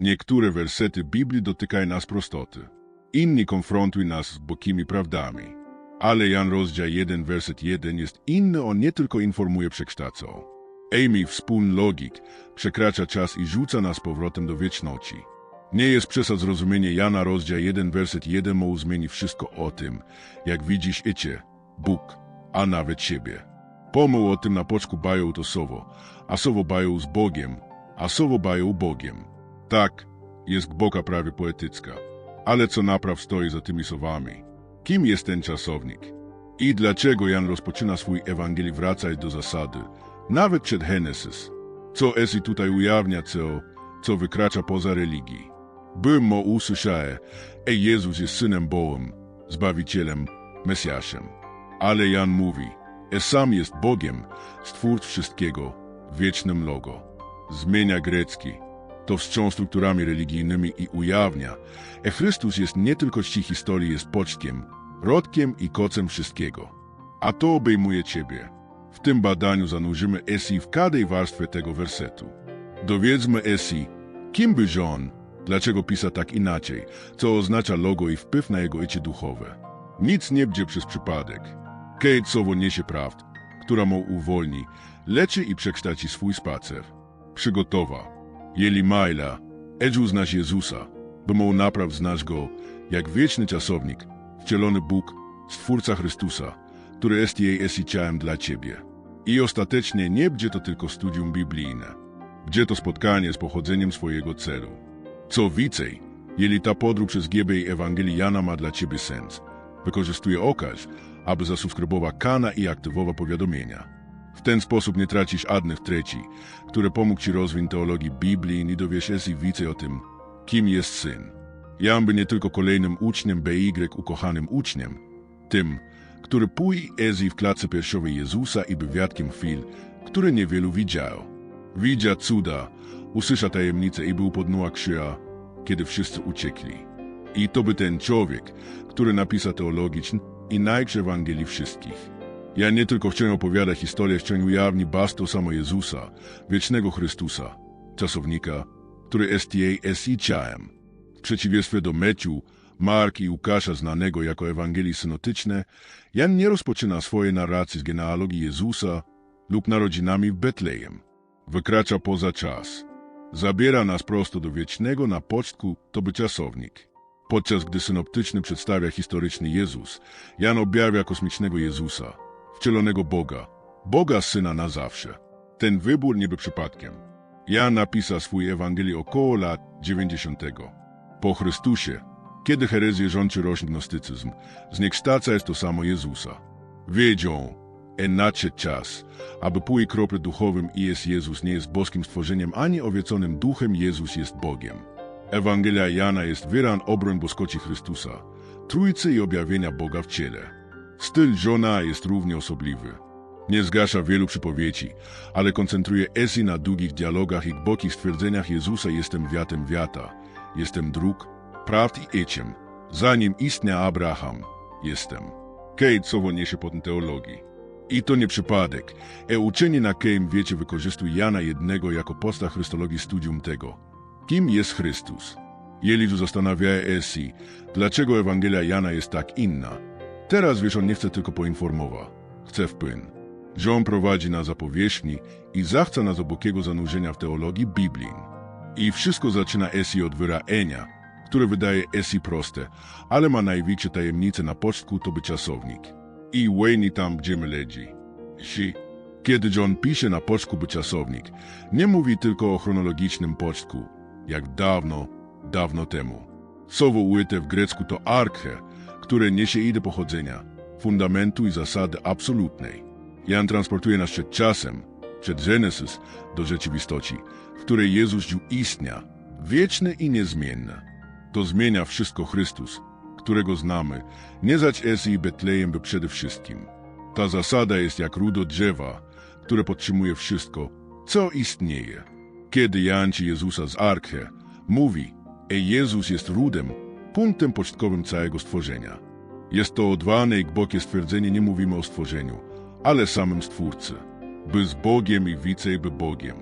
Niektóre wersety Biblii dotykają nas prostoty. Inni konfrontują nas z bokimi prawdami. Ale Jan rozdział 1, werset 1 jest inny, on nie tylko informuje przekształcą. Amy wspólny logik przekracza czas i rzuca nas powrotem do wieczności. Nie jest przesad zrozumienie Jana rozdział 1, werset 1 mu zmieni wszystko o tym, jak widzisz icie, Bóg, a nawet siebie. Pomył o tym na poczku bają to sowo, a sowo bają z Bogiem, a sowo bają Bogiem. Tak, jest głęboka prawie poetycka. Ale co napraw stoi za tymi słowami? Kim jest ten czasownik? I dlaczego Jan rozpoczyna swój Ewangelii wracać do zasady, nawet przed Genesis? Co Esi tutaj ujawnia, co, co wykracza poza religii? Bym mo usłyszał, e Jezus jest Synem Bożym, Zbawicielem, Mesjaszem. Ale Jan mówi, e sam jest Bogiem, stwórc wszystkiego, wiecznym logo. Zmienia grecki, to wstrząs strukturami religijnymi i ujawnia, e Chrystus jest nie tylko czci historii, jest pocztkiem, rodkiem i kocem wszystkiego. A to obejmuje Ciebie. W tym badaniu zanurzymy Esi w każdej warstwie tego wersetu. Dowiedzmy Esi, kim był John, dlaczego pisa tak inaczej, co oznacza logo i wpływ na jego icie duchowe. Nic nie będzie przez przypadek. Kate słowo niesie prawd, która mu uwolni, leczy i przekształci swój spacer. Przygotowa. Jeli Majla, Edżu znasz Jezusa, mu napraw znasz Go, jak wieczny czasownik, wcielony Bóg, Stwórca Chrystusa, który jest jej jest i ciałem dla Ciebie. I ostatecznie nie będzie to tylko studium biblijne. Będzie to spotkanie z pochodzeniem swojego celu. Co więcej, jeli ta podróż przez i Ewangelii Jana ma dla Ciebie sens, wykorzystuje okaz, aby zasubskrybować kana i aktywować powiadomienia. W ten sposób nie tracisz żadnych treści, które pomógł Ci rozwinąć teologii Biblii i dowiesz się więcej o tym, kim jest Syn. Jan by nie tylko kolejnym uczniem BY ukochanym uczniem, tym, który pój Ezi w klatce piersiowej Jezusa i wywiadkiem chwil, które niewielu widział. Widział cuda, usłyszał tajemnicę i był podnuła krzyja, kiedy wszyscy uciekli. I to by ten człowiek, który napisał teologiczny i najkrze Ewangelii wszystkich. Ja nie tylko chciałem opowiadać historię, chciałem ujawnić basto samo Jezusa, wiecznego Chrystusa, czasownika, który jest jej jest i ciałem. W przeciwieństwie do Meciu, Mark i Łukasza znanego jako Ewangelii synotyczne, Jan nie rozpoczyna swojej narracji z genealogii Jezusa lub narodzinami w Betlejem. Wykracza poza czas. Zabiera nas prosto do wiecznego na pocztku, to by czasownik. Podczas gdy synoptyczny przedstawia historyczny Jezus, Jan objawia kosmicznego Jezusa, wcielonego Boga, Boga Syna na zawsze. Ten wybór nie był przypadkiem. Jan napisał swój Ewangelii około lat 90. Po Chrystusie, kiedy herezję rządzi rośnie gnostycyzm, zniekształca jest to samo Jezusa. Wiedzią, e nadszedł czas, aby pój krople duchowym jest Jezus nie jest boskim stworzeniem, ani owieconym duchem Jezus jest Bogiem. Ewangelia Jana jest wyran obroń boskoci Chrystusa, trójcy i objawienia Boga w ciele. Styl Johna jest równie osobliwy. Nie zgasza wielu przypowiedzi, ale koncentruje Esi na długich dialogach i głębokich stwierdzeniach Jezusa jestem wiatem wiata, jestem dróg, prawd i eciem, zanim istniał Abraham, jestem. Kate słowo niesie pod teologii. I to nie przypadek. E uczenie na Keim wiecie wykorzystuje Jana jednego jako posta chrystologii studium tego. Kim jest Chrystus? Jeli tu zastanawia Esi, dlaczego Ewangelia Jana jest tak inna, Teraz wiesz, on nie chce tylko poinformować. Chce wpłyn. Żon prowadzi nas za powierzchni i zachce nas obokiego zanurzenia w teologii Biblii. I wszystko zaczyna Esi od wyraenia, które wydaje Esi proste, ale ma największe tajemnice na pocztku to by czasownik. I Wayne tam, gdzie my ledzi. Si. Kiedy John pisze na pocztku by czasownik, nie mówi tylko o chronologicznym pocztku, jak dawno, dawno temu. Słowo ujęte w grecku to arche, które niesie idee pochodzenia, fundamentu i zasady absolutnej. Jan transportuje nas przed czasem, przed Genesis, do rzeczywistości, w której Jezus istnia, wieczny i niezmienny. To zmienia wszystko Chrystus, którego znamy, nie zać Esy i Betlejem, by przede wszystkim. Ta zasada jest jak rudo drzewa, które podtrzymuje wszystko, co istnieje. Kiedy Jan ci Jezusa z Arche mówi, e Jezus jest rudem, punktem początkowym całego stworzenia. Jest to odwane i głębokie stwierdzenie, nie mówimy o stworzeniu, ale samym Stwórcy. By z Bogiem i wicej by Bogiem.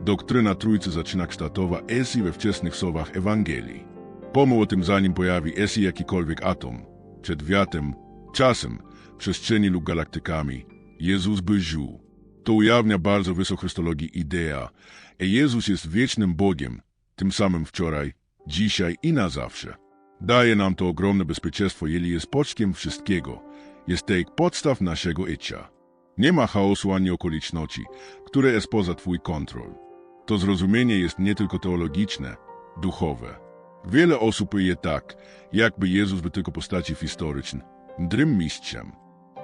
Doktryna Trójcy zaczyna kształtować Esi we wczesnych słowach Ewangelii. Pomył o tym zanim pojawi Esi jakikolwiek atom, przed wiatem, czasem, przestrzeni lub galaktykami, Jezus by żył. To ujawnia bardzo wysochrystologii idea, że Jezus jest wiecznym Bogiem, tym samym wczoraj, dzisiaj i na zawsze. Daje nam to ogromne bezpieczeństwo, jeżeli jest poczkiem wszystkiego, jest tej podstaw naszego życia. Nie ma chaosu ani okoliczności, które jest poza Twój kontrol. To zrozumienie jest nie tylko teologiczne, duchowe. Wiele osób je tak, jakby Jezus był tylko postaci historyczną, drym mistrzem.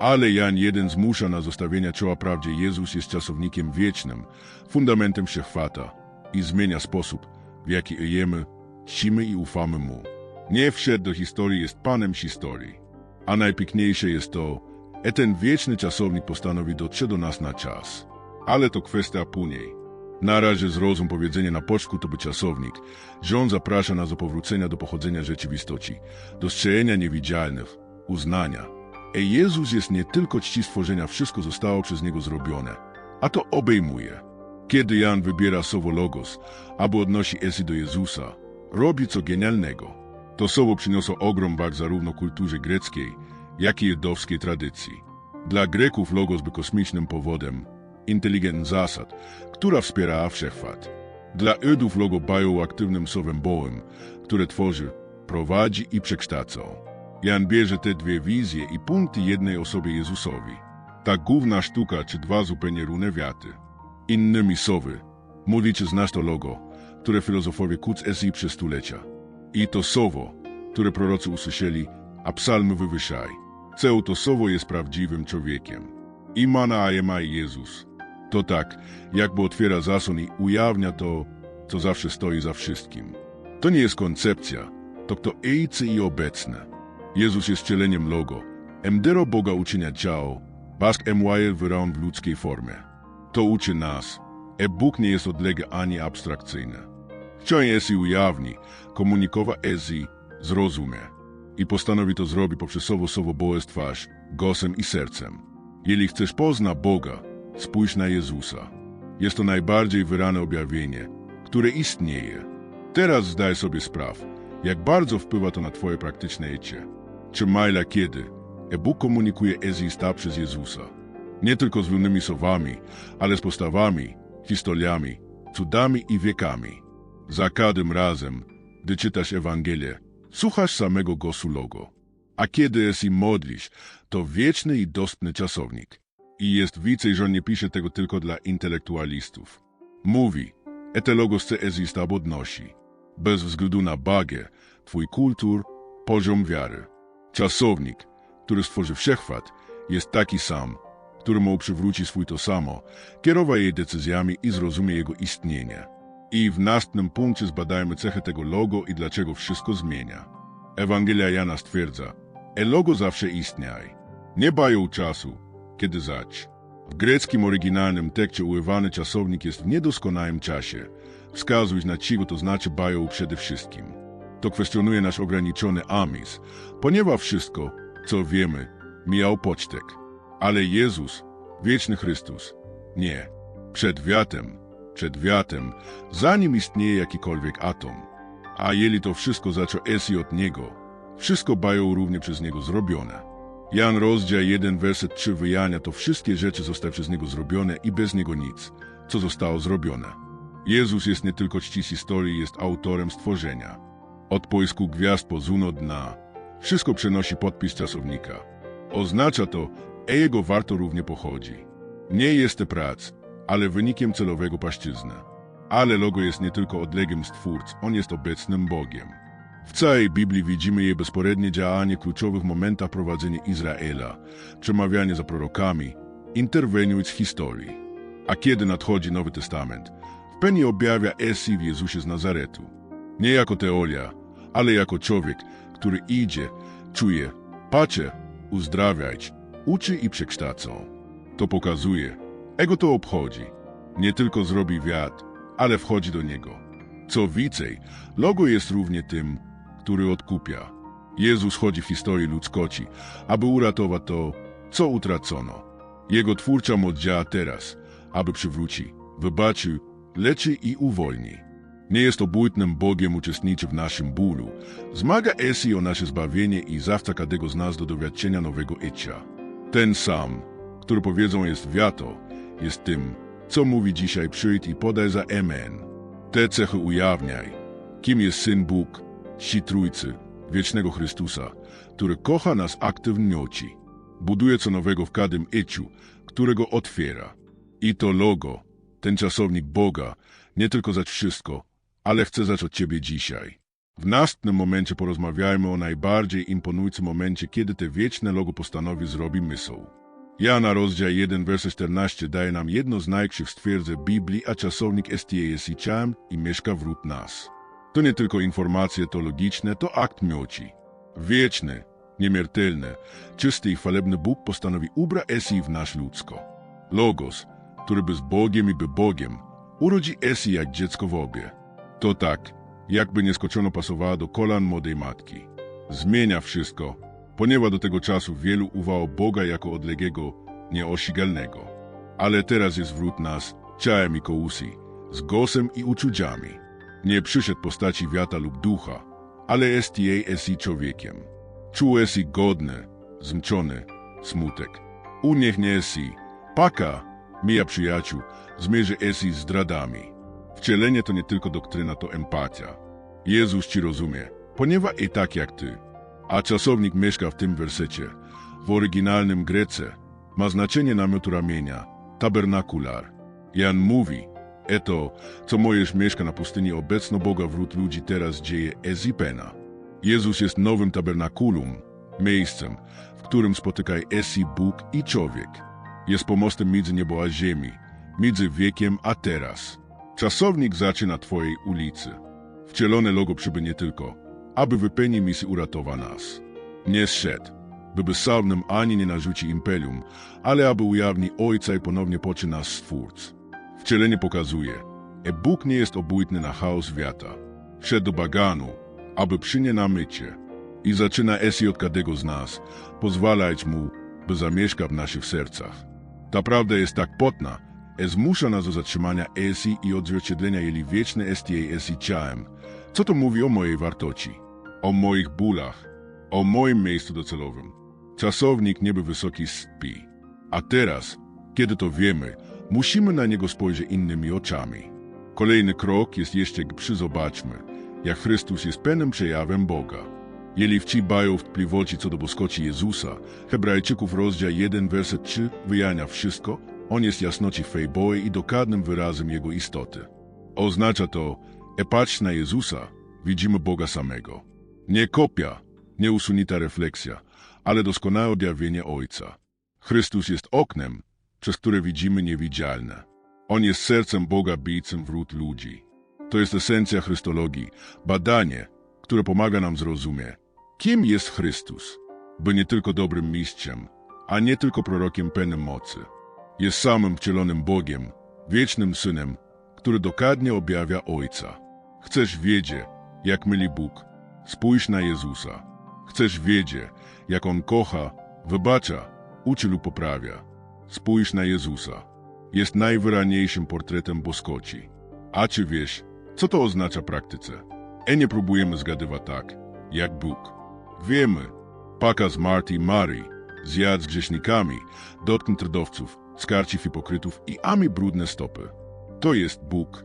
Ale Jan 1 zmusza na zostawienie czoła prawdzie Jezus jest czasownikiem wiecznym, fundamentem wszechświata i zmienia sposób, w jaki żyjemy, czcimy i ufamy Mu. Nie wszedł do historii jest Panem historii. A najpiękniejsze jest to, że ten wieczny czasownik postanowi dotrzeć do nas na czas. Ale to kwestia później. Na razie zrozum powiedzenie na poczku to by czasownik, że on zaprasza nas do powrócenia do pochodzenia rzeczywistości, dostrzegania niewidzialnych, uznania. E Jezus jest nie tylko czci stworzenia, wszystko zostało przez Niego zrobione, a to obejmuje. Kiedy Jan wybiera słowo logos, aby odnosi Esi do Jezusa, robi co genialnego. To słowo przyniosło ogrom wag zarówno kulturze greckiej, jak i żydowskiej tradycji. Dla Greków logos był kosmicznym powodem, inteligentny zasad, która wspierała wszechświat. Dla Żydów logo było aktywnym słowem Bołem, które tworzy, prowadzi i przekształca. Jan bierze te dwie wizje i punkty jednej osobie Jezusowi. Ta główna sztuka czy dwa zupełnie różne wiaty. Innymi słowy, modlicie znasz to logo, które filozofowie kuc esi przez stulecia. I to słowo, które prorocy usłyszeli, a psalmy wywyższaj. Ceo to słowo jest prawdziwym człowiekiem. Imana Ajema Jezus. To tak, jakby otwiera zason i ujawnia to, co zawsze stoi za wszystkim. To nie jest koncepcja, to kto ejcy i obecne. Jezus jest cieleniem logo. Emdero Boga uczynia ciało, bask emwaje wyraun w ludzkiej formie. To uczy nas, e Bóg nie jest odległy ani abstrakcyjny. Chciał jest i ujawni, komunikowa ezi, zrozumie. I postanowi to zrobić poprzez słowo słowo boe twarz, głosem i sercem. Jeżeli chcesz pozna Boga, spójrz na Jezusa. Jest to najbardziej wyrane objawienie, które istnieje. Teraz zdaj sobie spraw, jak bardzo wpływa to na twoje praktyczne życie. Czy maila kiedy, e Bóg komunikuje ezi sta przez Jezusa. Nie tylko z wolnymi słowami, ale z postawami, historiami, cudami i wiekami. Za każdym razem, gdy czytasz Ewangelię, słuchasz samego głosu logo. A kiedy i modlisz, to wieczny i dostępny czasownik. I jest więcej, że nie pisze tego tylko dla intelektualistów. Mówi, ete logo chce ezista odnosi. Bez względu na bagę, twój kultur, poziom wiary. Czasownik, który stworzy wszechświat, jest taki sam, który mu przywróci swój to samo, kierowa jej decyzjami i zrozumie jego istnienie. I w następnym punkcie zbadajmy cechy tego logo i dlaczego wszystko zmienia. Ewangelia Jana stwierdza, e logo zawsze istniaj. Nie bają czasu, kiedy zać. W greckim oryginalnym tekście używany czasownik jest w niedoskonałym czasie. Wskazując na czego to znaczy bają przede wszystkim. To kwestionuje nasz ograniczony amizm, ponieważ wszystko, co wiemy, mijał pocztek. Ale Jezus, wieczny Chrystus, nie. Przed wiatem, przed wiatem, zanim istnieje jakikolwiek atom. A jeżeli to wszystko zaczął esi od Niego, wszystko bają równie przez Niego zrobione. Jan rozdział 1, werset 3 wyjania to wszystkie rzeczy zostały przez Niego zrobione i bez Niego nic, co zostało zrobione. Jezus jest nie tylko czci historii, jest autorem stworzenia. Od poisku gwiazd po zuno dna, wszystko przenosi podpis czasownika. Oznacza to, że jego warto równie pochodzi. Nie jest prac, ale wynikiem celowego płaszczyzny. Ale logo jest nie tylko odległym stwórc, on jest obecnym Bogiem. W całej Biblii widzimy jej bezporednie działanie w kluczowych momentach prowadzenia Izraela, przemawianie za prorokami, interweniując w historii. A kiedy nadchodzi Nowy Testament, w pełni objawia Esi w Jezusie z Nazaretu. Nie jako teoria, ale jako człowiek, który idzie, czuje, patrzy, uzdrawiać, uczy i przekształca. To pokazuje, ego to obchodzi. Nie tylko zrobi wiatr, ale wchodzi do niego. Co więcej, logo jest równie tym, który odkupia. Jezus chodzi w historii ludzkości, aby uratować to, co utracono. Jego twórcza moc działa teraz, aby przywróci, wybaczył leczy i uwolni. Nie jest obłudnym Bogiem uczestniczy w naszym bólu. Zmaga Esi o nasze zbawienie i zawsze każdego z nas do doświadczenia nowego życia. Ten sam, który powiedzą jest wiato, jest tym, co mówi dzisiaj przyjdź i podaj za Amen. Te cechy ujawniaj. Kim jest Syn Bóg, Ci Trójcy, wiecznego Chrystusa, który kocha nas aktywnoci. Buduje co nowego w każdym eciu, którego otwiera. I to logo, ten czasownik Boga, nie tylko za wszystko, ale chce zacząć od Ciebie dzisiaj. W następnym momencie porozmawiajmy o najbardziej imponującym momencie, kiedy te wieczne logo postanowi zrobi mysł. Jana rozdział 1, werset 14 daje nam jedno z stwierdzeń Biblii, a czasownik STAS i czam i mieszka wśród nas. To nie tylko informacje teologiczne, to akt miłości. Wieczny, niemiertelny, czysty i chwalebny Bóg postanowi ubra Esi w nasz ludzko. Logos, który by z Bogiem i by Bogiem, urodzi Esi jak dziecko w obie. To tak, jakby nieskoczono pasowała do kolan młodej matki. Zmienia wszystko, ponieważ do tego czasu wielu uwało Boga jako odległego, nieosigalnego. Ale teraz jest wrót nas, ciałem i kołusi, z głosem i uczuciami. Nie przyszedł postaci wiata lub ducha, ale jest jej esi człowiekiem. Czuł esi godny, zmczony, smutek. U niech nie esi, paka, mija przyjaciół, zmierzy esi zdradami. Wcielenie to nie tylko doktryna, to empatia. Jezus ci rozumie, ponieważ i tak jak ty. A czasownik mieszka w tym wersecie. W oryginalnym grece ma znaczenie namiotu ramienia, tabernakular. Jan mówi, eto, co mojesz mieszka na pustyni obecno Boga wrót ludzi teraz dzieje ezipena. Jezus jest nowym tabernakulum, miejscem, w którym spotykaj Esi Bóg i człowiek. Jest pomostem między niebo a ziemi, między wiekiem a teraz. Czasownik zaczyna twojej ulicy. Wcielone logo przyby nie tylko, aby wypełnić misję uratowa nas. Nie zszedł, by bezsławnym ani nie narzuci imperium, ale aby ujawni Ojca i ponownie poczy nas stwórc. Wcielenie pokazuje, że Bóg nie jest obojętny na chaos świata. Wszedł do baganu, aby przynie na mycie i zaczyna esi od każdego z nas, pozwalać mu, by zamieszka w naszych sercach. Ta prawda jest tak potna, że zmusza nas do zatrzymania esi i odzwierciedlenia jej wieczne esti esi ciałem. Co to mówi o mojej wartości? O moich bólach, o moim miejscu docelowym. Czasownik nieby wysoki spi. A teraz, kiedy to wiemy, musimy na niego spojrzeć innymi oczami. Kolejny krok jest jeszcze przyzobaczmy, jak Chrystus jest pełnym przejawem Boga. Jeżeli wci bają wątpliwości co do boskości Jezusa, Hebrajczyków rozdział 1, werset 3 wyjania wszystko, on jest jasnoci fejboje i dokładnym wyrazem Jego istoty. Oznacza to, że patrz na Jezusa, widzimy Boga samego. Nie kopia, nie usunita refleksja, ale doskonałe objawienie Ojca. Chrystus jest oknem, przez które widzimy niewidzialne. On jest sercem Boga bijcem wrót ludzi. To jest esencja Chrystologii, badanie, które pomaga nam zrozumieć, kim jest Chrystus, by nie tylko dobrym mistrzem, a nie tylko prorokiem pełnym mocy. Jest samym wcielonym Bogiem, wiecznym Synem, który dokładnie objawia Ojca. Chcesz wiedzieć, jak myli Bóg? Spójrz na Jezusa. Chcesz wiedzieć, jak On kocha, wybacza, uczy lub poprawia. Spójrz na Jezusa. Jest najwyraźniejszym portretem boskoci. A czy wiesz, co to oznacza w praktyce? E nie próbujemy zgadywać tak, jak Bóg. Wiemy, paka z Marty Mary, zjadł z grzesznikami, dotknął trdowców, skarci hipokrytów i ami brudne stopy. To jest Bóg.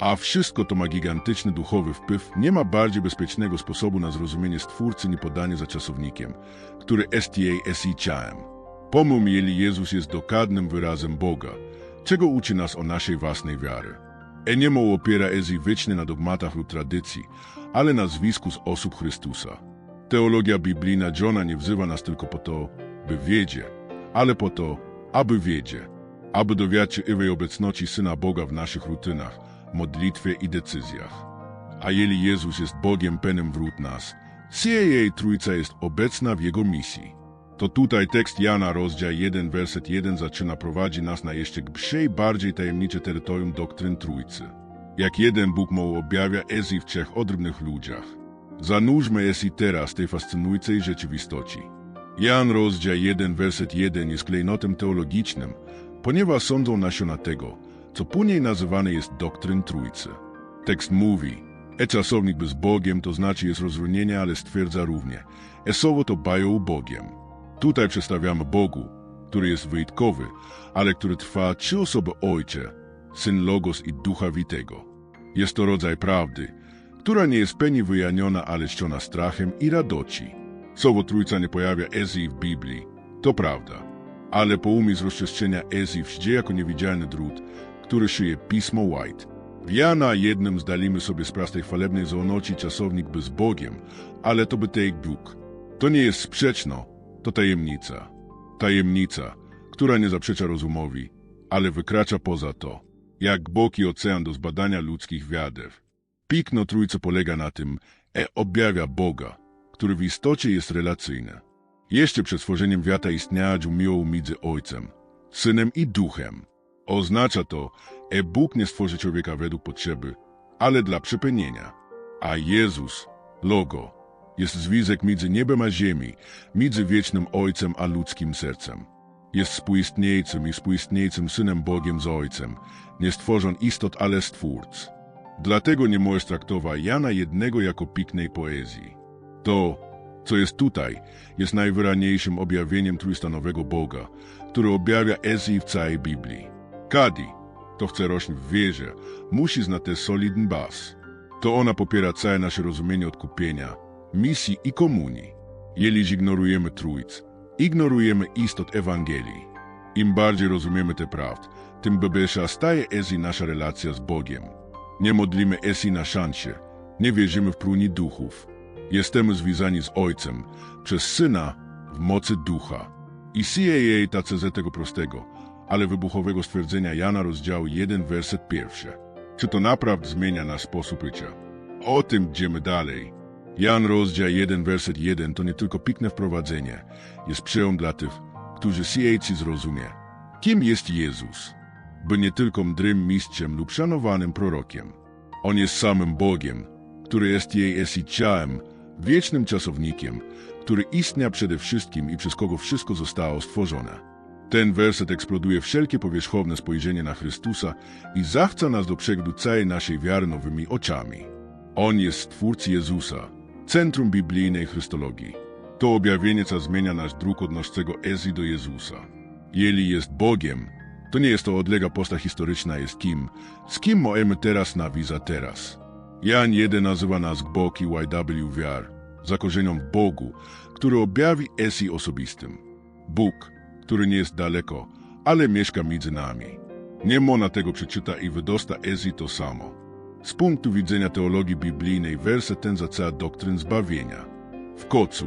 A wszystko to ma gigantyczny duchowy wpływ. Nie ma bardziej bezpiecznego sposobu na zrozumienie Stwórcy niż podanie za czasownikiem, który STA SI ciałem. Pomył mieli Jezus jest dokładnym wyrazem Boga, czego uczy nas o naszej własnej wiary. E nie mu opiera ezi wieczny na dogmatach lub tradycji, ale na zwisku z osób Chrystusa. Teologia biblijna Johna nie wzywa nas tylko po to, by wiedzieć, ale po to, aby wiedzieć, aby dowiać się obecności Syna Boga w naszych rutynach, modlitwie i decyzjach. A jeżeli Jezus jest Bogiem pełnym wrót nas, jej Trójca jest obecna w Jego misji. To tutaj tekst Jana, rozdział 1, werset 1 zaczyna prowadzi nas na jeszcze głębsze bardziej tajemnicze terytorium doktryn Trójcy. Jak jeden Bóg mu objawia ezi w trzech odrębnych ludziach. Zanurzmy esi teraz tej fascynującej rzeczywistości. Jan, rozdział 1, werset 1 jest klejnotem teologicznym, ponieważ sądzą nasiona tego, co później nazywane jest doktryn Trójcy. Tekst mówi, e czasownik bez Bogiem to znaczy jest rozróżnienie, ale stwierdza równie, e słowo to bają Bogiem. Tutaj przedstawiamy Bogu, który jest wyjątkowy, ale który trwa trzy osoby Ojcze, Syn Logos i Ducha Witego. Jest to rodzaj prawdy, która nie jest pełni wyjaniona, ale ściona strachem i radości. Słowo Trójca nie pojawia Ezji w Biblii, to prawda, ale po umie z rozczeszczenia Ezji wjdzie jako niewidzialny drut, który szyje Pismo White. W Jana jednym zdalimy sobie z prostej chwalebnej zoonoci czasownik bez Bogiem, ale to by tej Bóg. To nie jest sprzeczno, to tajemnica. Tajemnica, która nie zaprzecza rozumowi, ale wykracza poza to, jak Bóg i ocean do zbadania ludzkich wiadew. Pikno Trójcy polega na tym, e objawia Boga, który w istocie jest relacyjny. Jeszcze przed stworzeniem świata istniała miłość między Ojcem, Synem i Duchem. Oznacza to, e Bóg nie stworzy człowieka według potrzeby, ale dla przypełnienia. A Jezus, Logo, jest związek między niebem a ziemi, między wiecznym Ojcem a ludzkim sercem. Jest współistniejcym i współistniejcym Synem Bogiem z Ojcem, nie stworzon istot, ale stwórc. Dlatego nie możesz traktować Jana jednego jako piknej poezji. To, co jest tutaj, jest najwyraźniejszym objawieniem trójstanowego Boga, który objawia Ezji w całej Biblii. Kadi, to chce rośnie w wierze, musi znać solidny bas. To ona popiera całe nasze rozumienie odkupienia, misji i komunii. Jeżeli ignorujemy trójc, ignorujemy istot Ewangelii. Im bardziej rozumiemy te prawd, tym bebesza staje Ezji nasza relacja z Bogiem. Nie modlimy Esi na szansie, nie wierzymy w pruni duchów. Jesteśmy związani z Ojcem, przez Syna, w mocy Ducha. I sije jej tace z tego prostego, ale wybuchowego stwierdzenia Jana rozdziału 1, werset pierwszy. Czy to naprawdę zmienia nasz sposób życia? O tym idziemy dalej. Jan rozdział 1, werset 1 to nie tylko pikne wprowadzenie, jest przełom dla tych, którzy siejci zrozumie, kim jest Jezus by nie tylko mdrym mistrzem lub szanowanym prorokiem. On jest samym Bogiem, który jest jej esi ciałem, wiecznym czasownikiem, który istnia przede wszystkim i przez kogo wszystko zostało stworzone. Ten werset eksploduje wszelkie powierzchowne spojrzenie na Chrystusa i zachca nas do przeglądu całej naszej wiary nowymi oczami. On jest Stwórcy Jezusa, centrum biblijnej Chrystologii. To objawienie, co zmienia nasz druk odnoszącego Ezji do Jezusa. Jeli jest Bogiem, to nie jest to odlega posta historyczna jest kim, z kim możemy teraz na wiza teraz. Jan 1 nazywa nas Bóg i YWR, zakorzenią w Bogu, który objawi Esi osobistym. Bóg, który nie jest daleko, ale mieszka między nami. Nie można tego przeczyta i wydosta Esi to samo. Z punktu widzenia teologii biblijnej werset ten zaca doktryn zbawienia. W kocu,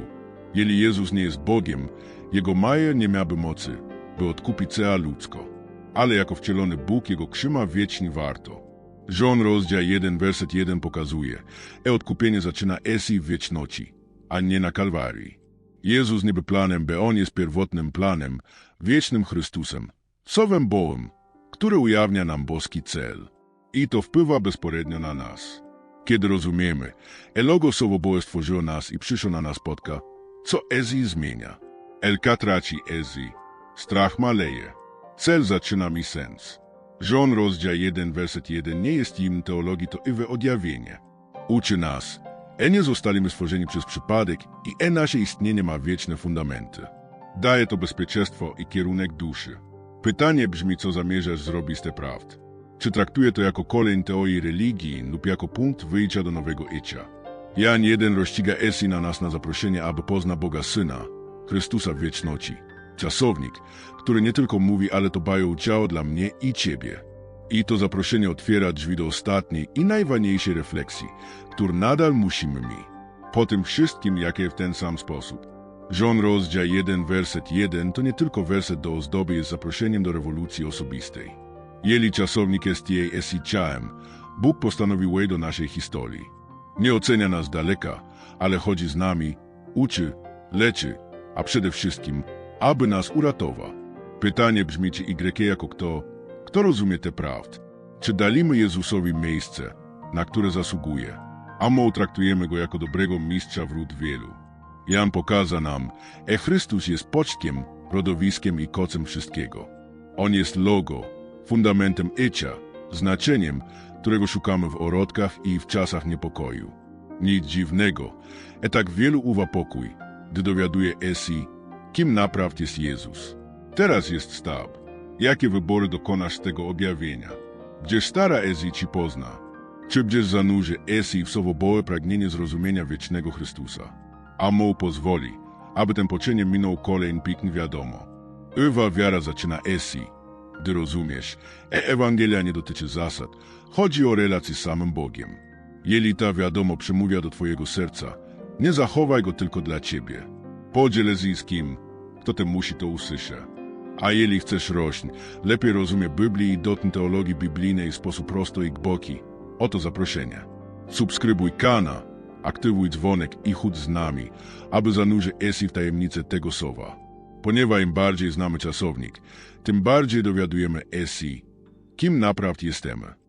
jeżeli Jezus nie jest Bogiem, Jego majer nie miałby mocy, by odkupić cała ludzko ale jako wcielony Bóg jego krzyma wiecznie warto. Żon rozdział 1, werset 1 pokazuje, e odkupienie zaczyna esi w wieczności, a nie na Kalwarii. Jezus nie był planem, bo On jest pierwotnym planem, wiecznym Chrystusem, sowem Bohem, który ujawnia nam boski cel. I to wpływa bezporednio na nas. Kiedy rozumiemy, e logo słowo Boże stworzyło nas i przyszło na nas spotka, co Ezi zmienia. Elka traci Ezi, strach maleje. Cel zaczyna mi sens. Żon rozdział 1, werset 1 nie jest im teologii, to iwe odjawienie. Uczy nas, e nie zostaliśmy stworzeni przez przypadek i e nasze istnienie ma wieczne fundamenty. Daje to bezpieczeństwo i kierunek duszy. Pytanie brzmi, co zamierzasz zrobić z te prawd. Czy traktuje to jako kolejny teorii religii lub jako punkt wyjścia do nowego icia? Jan 1 rozściga Esi na nas na zaproszenie, aby pozna Boga Syna, Chrystusa w wieczności czasownik, który nie tylko mówi, ale to bają ciało dla mnie i ciebie. I to zaproszenie otwiera drzwi do ostatniej i najważniejszej refleksji, którą nadal musimy mi. Po tym wszystkim, jakie w ten sam sposób. John rozdział 1, werset 1 to nie tylko werset do ozdoby, jest zaproszeniem do rewolucji osobistej. Jeli czasownik jest jej esi ciałem, Bóg postanowił wejść do naszej historii. Nie ocenia nas daleka, ale chodzi z nami, uczy, leczy, a przede wszystkim aby nas uratował. Pytanie brzmi, czy Y jako kto, kto rozumie te prawd? Czy dalimy Jezusowi miejsce, na które zasługuje, a mo traktujemy Go jako dobrego mistrza wrót wielu? Jan pokaza nam, e Chrystus jest poczkiem, rodowiskiem i kocem wszystkiego. On jest logo, fundamentem życia, znaczeniem, którego szukamy w orodkach i w czasach niepokoju. Nic dziwnego, e tak wielu uwa pokój, gdy dowiaduje Esi, kim naprawdę jest Jezus. Teraz jest stab. Jakie wybory dokonasz tego objawienia? Gdzie stara Esi ci pozna? Czy gdzieś zanurzy Esi w sowobołe pragnienie zrozumienia wiecznego Chrystusa? A mu pozwoli, aby ten poczyniem minął kolejny pikn wiadomo. Ewa wiara zaczyna Esi, gdy rozumiesz, e Ewangelia nie dotyczy zasad, chodzi o relacje z samym Bogiem. Jeśli ta wiadomo przemówiła do twojego serca, nie zachowaj go tylko dla ciebie. Podziel z kim, kto ten musi to usłyszeć. A jeśli chcesz rośnie, lepiej rozumie Biblii i dotn teologii biblijnej w sposób prosty i głęboki, oto zaproszenie. Subskrybuj kanał, aktywuj dzwonek i chód z nami, aby zanurzyć Esi w tajemnicę tego sowa. Ponieważ im bardziej znamy czasownik, tym bardziej dowiadujemy Esi, kim naprawdę jesteśmy.